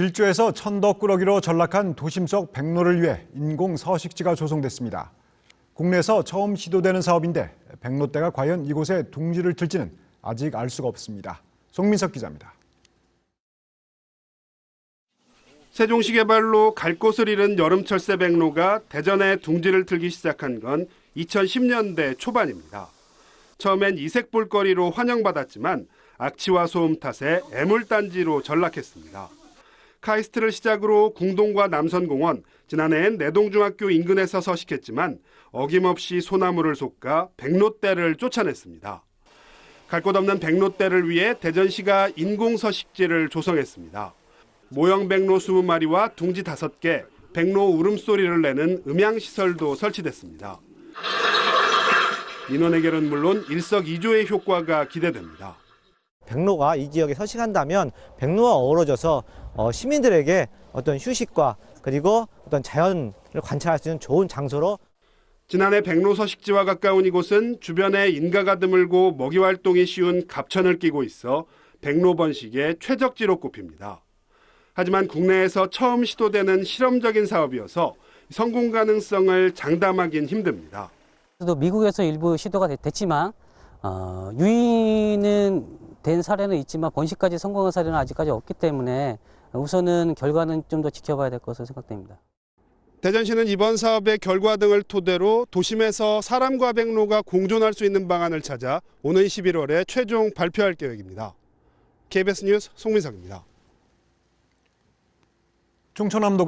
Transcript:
길조에서 천덕꾸러기로 전락한 도심 속 백로를 위해 인공 서식지가 조성됐습니다. 국내에서 처음 시도되는 사업인데 백로대가 과연 이곳에 둥지를 틀지는 아직 알 수가 없습니다. 송민석 기자입니다. 세종시 개발로 갈 곳을 잃은 여름철새 백로가 대전에 둥지를 틀기 시작한 건 2010년대 초반입니다. 처음엔 이색 볼거리로 환영받았지만 악취와 소음 탓에 애물단지로 전락했습니다. 카이스트를 시작으로 궁동과 남선공원, 지난해엔 내동중학교 인근에서 서식했지만 어김없이 소나무를 솎아 백로대를 쫓아냈습니다. 갈 곳 없는 백로대를 위해 대전시가 인공 서식지를 조성했습니다. 모형 백로 20마리와 둥지 5개, 백로 울음소리를 내는 음향시설도 설치됐습니다. 민원 해결은 물론 일석이조의 효과가 기대됩니다. 백로가 이 지역에 서식한다면 백로와 어우러져서 어, 시민들에게 어떤 휴식과 그리고 어떤 자연을 관찰할 수 있는 좋은 장소로 지난해 백로 서식지와 가까운 이곳은 주변에 인가가 드물고 먹이 활동이 쉬운 갑천을 끼고 있어 백로 번식의 최적지로 꼽힙니다. 하지만 국내에서 처음 시도되는 실험적인 사업이어서 성공 가능성을 장담하긴 힘듭니다. 또 미국에서 일부 시도가 됐- 됐지만 어, 유인은 된 사례는 있지만 번식까지 성공한 사례는 아직까지 없기 때문에 우선은 결과는 좀 더 지켜봐야 될 것으로 생각됩니다. 대전시는 이번 사업의 결과 등을 토대로 도심에서 사람과 백로가 공존할 수 있는 방안을 찾아 오는 11월에 최종 발표할 계획입니다. KBS 뉴스 송민석입니다. 충청남도